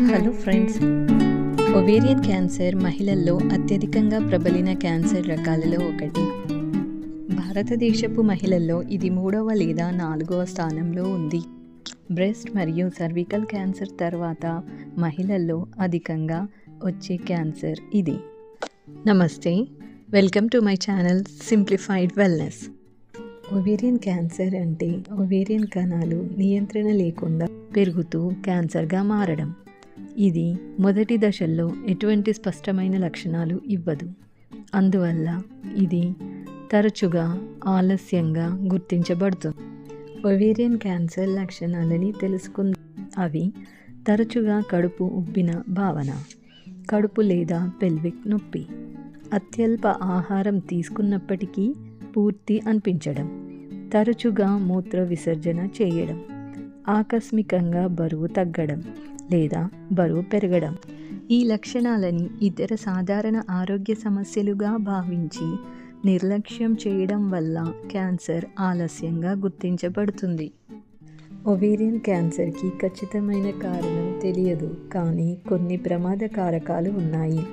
Hello friends. Ovarian cancer మహిళల్లో అత్యధికంగా ప్రబలిన cancer రకాలలో ఒకటి. భారతదేశపు మహిళల్లో ఇది మూడవ లేదా నాలుగవ స్థానంలో ఉంది. బ్రెస్ట్ మరియు సర్వికల్ క్యాన్సర్ తర్వాత మహిళల్లో అధికంగా వచ్చే క్యాన్సర్ ఇది. నమస్తే welcome to my channel simplified wellness. Ovarian cancer అంటే ఒవేరియన్ కణాలు నియంత్రణ లేకుండా పెరుగుతూ క్యాన్సర్గా మారడం. ఇది మొదటి దశల్లో ఎటువంటి స్పష్టమైన లక్షణాలు ఇవ్వదు. అందువల్ల ఇది తరచుగా ఆలస్యంగా గుర్తించబడుతుంది. ఒవేరియన్ క్యాన్సర్ లక్షణాలని తెలుసుకుందాం. అవి తరచుగా కడుపు ఉబ్బిన భావన కడుపు లేదా పెల్విక్ నొప్పి అత్యల్ప ఆహారం తీసుకున్నప్పటికీ పూర్తి అనిపించడం తరచుగా మూత్ర విసర్జన చేయడం ఆకస్మికంగా బరువు తగ్గడం లేదా బరువు పెరగడం. ఈ లక్షణాలని ఇతర సాధారణ ఆరోగ్య సమస్యలుగా భావించి నిర్లక్ష్యం చేయడం వల్ల క్యాన్సర్ ఆలస్యంగా గుర్తించబడుతుంది. ఒవేరియన్ క్యాన్సర్కి ఖచ్చితమైన కారణం తెలియదు కానీ కొన్ని ప్రమాద కారకాలు ఉన్నాయి.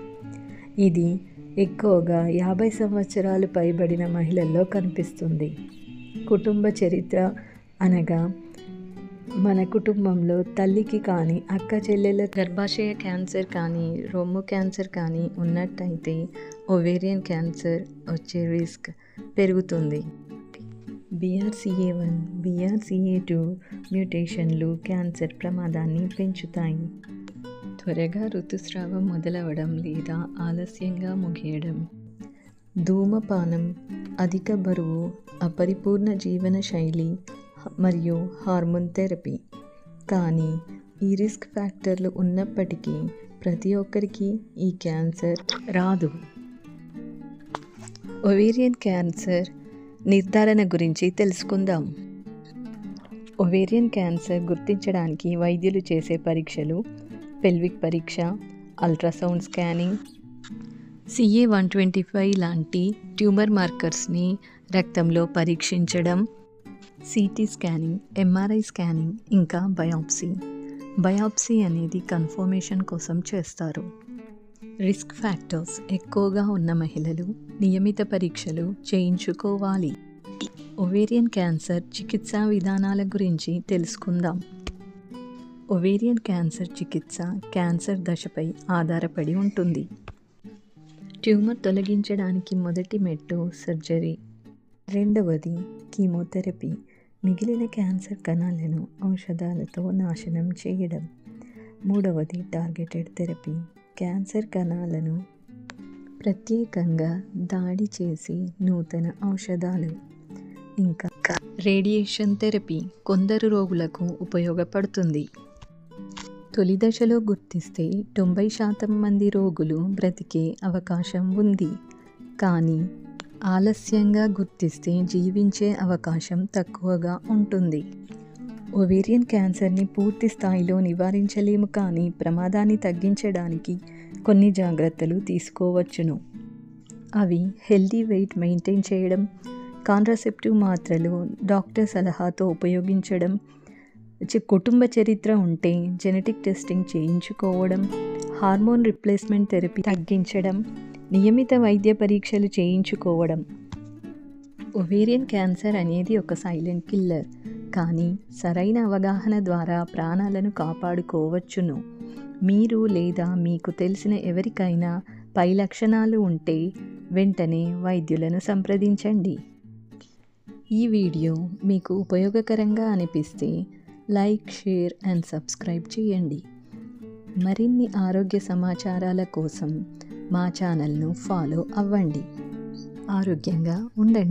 ఇది ఎక్కువగా యాభై సంవత్సరాలు పైబడిన మహిళల్లో కనిపిస్తుంది. కుటుంబ చరిత్ర అనగా మన కుటుంబంలో తల్లికి కానీ అక్క చెల్లెల గర్భాశయ క్యాన్సర్ కానీ రొమ్ము క్యాన్సర్ కానీ ఉన్నట్టయితే ఒవేరియన్ క్యాన్సర్ వచ్చే రిస్క్ పెరుగుతుంది. బీఆర్సీఏ వన్ బీఆర్సీఏ టూ మ్యూటేషన్లు క్యాన్సర్ ప్రమాదాన్ని పెంచుతాయి. త్వరగా ఋతుస్రావం మొదలవడం లేదా ఆలస్యంగా ముగియడం. ధూమపానం అధిక బరువు అపరిపూర్ణ జీవన శైలి మరియు హార్మోన్ థెరపీ. కానీ ఈ రిస్క్ ఫ్యాక్టర్లు ఉన్నప్పటికీ ప్రతి ఒక్కరికి ఈ క్యాన్సర్ రాదు. ఒవేరియన్ క్యాన్సర్ నిర్ధారణ గురించి తెలుసుకుందాం. ఒవేరియన్ క్యాన్సర్ గుర్తించడానికి వైద్యులు చేసే పరీక్షలు పెల్విక్ పరీక్ష ultrasound scanning CA one twenty five లాంటి ట్యూమర్ మార్కర్స్ని రక్తంలో పరీక్షించడం సిటీ స్కానింగ్ ఎంఆర్ఐ స్కానింగ్ ఇంకా బయాప్సీ. బయాప్సీ అనేది కన్ఫర్మేషన్ కోసం చేస్తారు. రిస్క్ ఫ్యాక్టర్స్ ఎక్కువగా ఉన్న మహిళలు నియమిత పరీక్షలు చేయించుకోవాలి. ఒవేరియన్ క్యాన్సర్ చికిత్సా విధానాల గురించి తెలుసుకుందాం. ఒవేరియన్ క్యాన్సర్ చికిత్స క్యాన్సర్ దశపై ఆధారపడి ఉంటుంది. ట్యూమర్ తొలగించడానికి మొదటి మెట్టు సర్జరీ. రెండవది కీమోథెరపీ. మిగిలిన క్యాన్సర్ కణాలను ఔషధాలతో నాశనం చేయడం. మూడవది టార్గెటెడ్ థెరపీ క్యాన్సర్ కణాలను ప్రత్యేకంగా దాడి చేసి నూతన ఔషధాలు. ఇంకా రేడియేషన్ థెరపీ కొందరు రోగులకు ఉపయోగపడుతుంది. తొలి దశలో గుర్తిస్తే తొంభై శాతం మంది రోగులు బ్రతికే అవకాశం ఉంది. కానీ ఆలస్యంగా గుర్తిస్తే జీవించే అవకాశం తక్కువగా ఉంటుంది. ఒవేరియన్ క్యాన్సర్ని పూర్తి స్థాయిలో నివారించలేము కానీ ప్రమాదాన్ని తగ్గించడానికి కొన్ని జాగ్రత్తలు తీసుకోవచ్చును. అవి హెల్దీ వెయిట్ మెయింటైన్ చేయడం కాంట్రాసెప్టివ్ మాత్రలు డాక్టర్ సలహాతో ఉపయోగించడం కుటుంబ చరిత్ర ఉంటే జెనెటిక్ టెస్టింగ్ చేయించుకోవడం హార్మోన్ రిప్లేస్మెంట్ థెరపీ తగ్గించడం నియమిత వైద్య పరీక్షలు చేయించుకోవడం. ఒవేరియన్ క్యాన్సర్ అనేది ఒక సైలెంట్ కిల్లర్. కానీ సరైన అవగాహన ద్వారా ప్రాణాలను కాపాడుకోవచ్చును. మీరు లేదా మీకు తెలిసిన ఎవరికైనా పై లక్షణాలు ఉంటే వెంటనే వైద్యులను సంప్రదించండి. ఈ వీడియో మీకు ఉపయోగకరంగా అనిపిస్తే లైక్ షేర్ అండ్ సబ్స్క్రైబ్ చేయండి. మరిన్ని ఆరోగ్య సమాచారాల కోసం మా ఛానల్ను ఫాలో అవ్వండి. ఆరోగ్యంగా ఉండండి.